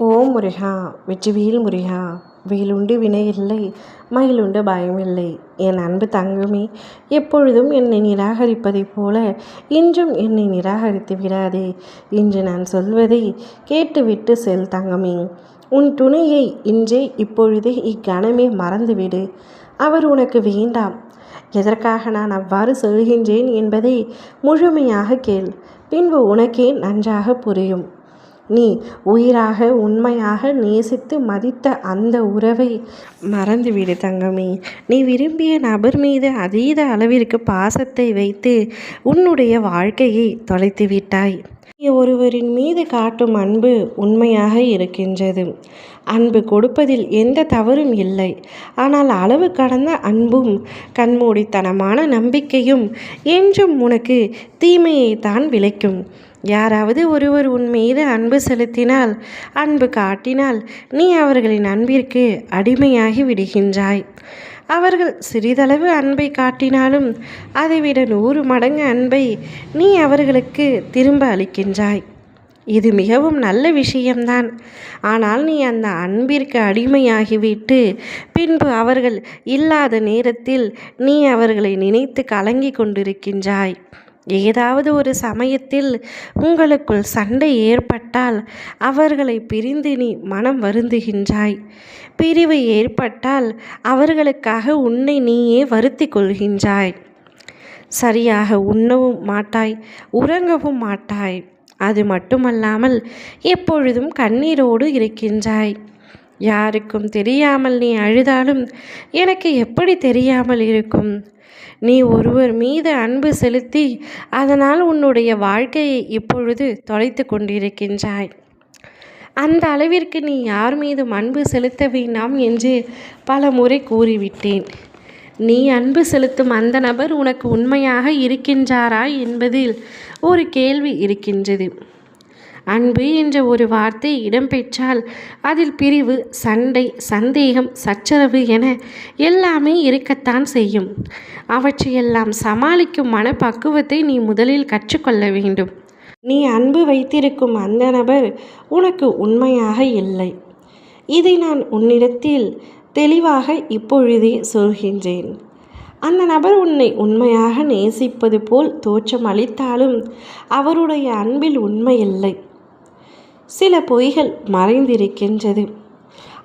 ஓ முருகா வெற்றிவேல் முருகா வேலுண்டு வினையில்லை மயிலுண்டு பயமில்லை. என் அன்பு தங்குமே எப்பொழுதும் என்னை நிராகரிப்பதைப் போல இன்றும் என்னை நிராகரித்து விடாதே. இன்று நான் சொல்வதை கேட்டுவிட்டு செல் தங்கமே. உன் துணையை இன்றே இப்பொழுதே இக்கணமே மறந்துவிடு. அவர் உனக்கு வேண்டாம். எதற்காக நான் அவ்வாறு சொல்கின்றேன் என்பதை முழுமையாக கேள். பின்பு உனக்கே நன்றாக புரியும். நீ உயிராக உண்மையாக நேசித்து மதித்த அந்த உறவை மறந்துவிடு தங்கமே. நீ விரும்பிய நபர் மீது அதீத அளவிற்கு பாசத்தை வைத்து உன்னுடைய வாழ்க்கையை தொலைத்து விட்டாய். நீ ஒருவரின் மீது காட்டும் அன்பு உண்மையாக இருக்கின்றது. அன்பு கொடுப்பதில் எந்த தவறும் இல்லை. ஆனால் அளவு கடந்த அன்பும் கண்மூடித்தனமான நம்பிக்கையும் என்றும் உனக்கு தீமையை தான் விளைக்கும். யாராவது ஒருவர் உன் மீது அன்பு செலுத்தினால் அன்பு காட்டினால் நீ அவர்களின் அன்பிற்கு அடிமையாகி விடுகின்றாய். அவர்கள் சிறிதளவு அன்பை காட்டினாலும் அதைவிட நூறு மடங்கு அன்பை நீ அவர்களுக்கு திரும்ப அளிக்கின்றாய். இது மிகவும் நல்ல விஷயம்தான். ஆனால் நீ அந்த அன்பிற்கு அடிமையாகிவிட்டு பின்பு அவர்கள் இல்லாத நேரத்தில் நீ அவர்களை நினைத்து கலங்கி கொண்டிருக்கின்றாய். ஏதாவது ஒரு சமயத்தில் உங்களுக்குள் சண்டை ஏற்பட்டால் அவர்களை பிரிந்து நீ மனம் வருந்துகின்றாய். பிரிவு ஏற்பட்டால் அவர்களுக்காக உன்னை நீயே வருத்தி கொள்கின்றாய். சரியாக உண்ணவும் மாட்டாய் உறங்கவும் மாட்டாய். அது மட்டுமல்லாமல் எப்பொழுதும் கண்ணீரோடு இருக்கின்றாய். யாருக்கும் தெரியாமல் நீ அழுதாலும் எனக்கு எப்படி தெரியாமல் இருக்கும்? நீ ஒருவர் மீது அன்பு செலுத்தி அதனால் உன்னுடைய வாழ்க்கையை இப்பொழுது தொலைத்து கொண்டிருக்கின்றாய். அந்த அளவிற்கு நீ யார் மீதும் அன்பு செலுத்த வேண்டாம் என்று பல முறை கூறிவிட்டேன். நீ அன்பு செலுத்தும் அந்த நபர் உனக்கு உண்மையாக இருக்கின்றாரா என்பதில் ஒரு கேள்வி இருக்கின்றது. அன்பு என்ற ஒரு வார்த்தை இடம்பெற்றால் அதில் பிரிவு சண்டை சந்தேகம் சச்சரவு என எல்லாமே இருக்கத்தான் செய்யும். அவற்றையெல்லாம் சமாளிக்கும் மனப்பக்குவத்தை நீ முதலில் கற்றுக்கொள்ள வேண்டும். நீ அன்பு வைத்திருக்கும் அந்த நபர் உனக்கு உண்மையாக இல்லை. இதை நான் உன்னிடத்தில் தெளிவாக இப்பொழுதே சொல்கின்றேன். அந்த நபர் உன்னை உண்மையாக நேசிப்பது போல் தோற்றம் அளித்தாலும் அவருடைய அன்பில் உண்மை இல்லை. சில பொய்கள் மறைந்திருக்கின்றது.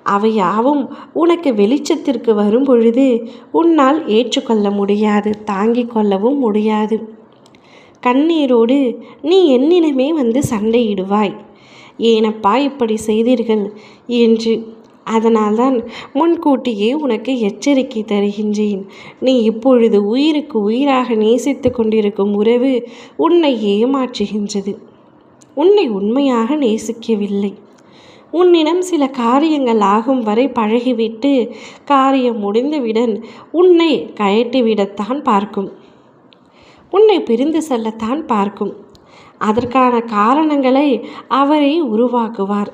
அவை யாவும் உனக்கு வெளிச்சத்திற்கு வரும் பொழுது உன்னால் ஏற்றுக்கொள்ள முடியாது தாங்கிக் கொள்ளவும் முடியாது. கண்ணீரோடு நீ என்னிடமே வந்து சண்டையிடுவாய். ஏனப்பா இப்படி செய்தீர்கள் என்று. அதனால்தான் முன்கூட்டியே உனக்கு எச்சரிக்கை தருகின்றேன். நீ இப்பொழுது உயிருக்கு உயிராக நேசித்து கொண்டிருக்கும் உறவு உன்னை ஏமாற்றுகின்றது உன்னை உண்மையாக நேசிக்கவில்லை. உன்னிடம் சில காரியங்கள் ஆகும் வரை பழகிவிட்டு காரியம் முடிந்துவிடன் உன்னை கயட்டிவிடத்தான் பார்க்கும். உன்னை பிரிந்து செல்லத்தான் பார்க்கும். அதற்கான காரணங்களை அவரை உருவாக்குவார்.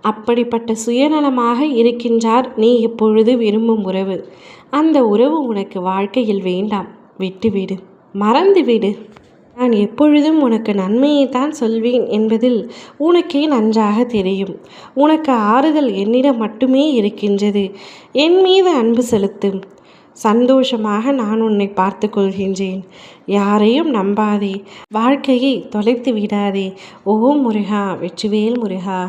அப்படிப்பட்ட சுயநலமாக இருக்கின்றார் நீ இப்பொழுது விரும்பும் உறவு. அந்த உறவு உனக்கு வாழ்க்கையில் வேண்டாம். விட்டுவிடு. மறந்துவிடு. நான் எப்பொழுதும் உனக்கு நன்மையைத்தான் சொல்வேன் என்பதில் உனக்கே நன்றாக தெரியும். உனக்கு ஆறுதல் என்னிடம் மட்டுமே இருக்கின்றது. என் மீது அன்பு செலுத்தும். சந்தோஷமாக நான் உன்னை பார்த்து கொள்கின்றேன். யாரையும் நம்பாதே. வாழ்க்கையை தொலைத்து விடாதே ஓ முருகா வெற்றிவேல் முருகா.